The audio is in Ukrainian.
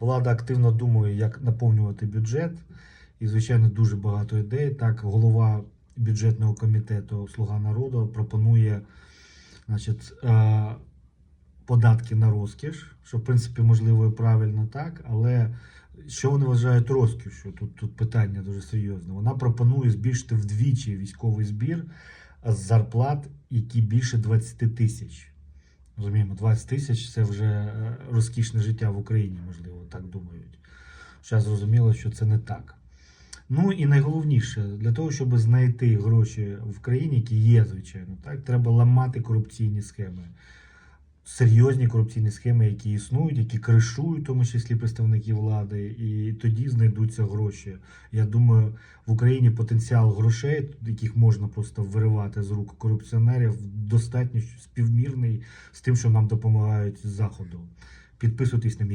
Влада активно думає, як наповнювати бюджет. І, звичайно, дуже багато ідей. Так, голова бюджетного комітету Слуга народу пропонує значить, е, податки на розкіш, що в принципі можливо і правильно так, але що вони вважають розкішю? Тут, тут питання дуже серйозне. Вона пропонує збільшити вдвічі військовий збір з зарплат, які більше 20 тисяч. Розуміємо, 20 тисяч це вже е, розкішне життя в Україні, можливо, так думають. Зараз зрозуміло, що це не так. Ну і найголовніше, для того, щоб знайти гроші в країні, які є, звичайно, так, треба ламати корупційні схеми. Серйозні корупційні схеми, які існують, які кришують, в тому числі представники влади, і тоді знайдуться гроші. Я думаю, в Україні потенціал грошей, яких можна просто виривати з рук корупціонерів, достатньо співмірний з тим, що нам допомагають з заходу. Підписуйтесь на мій.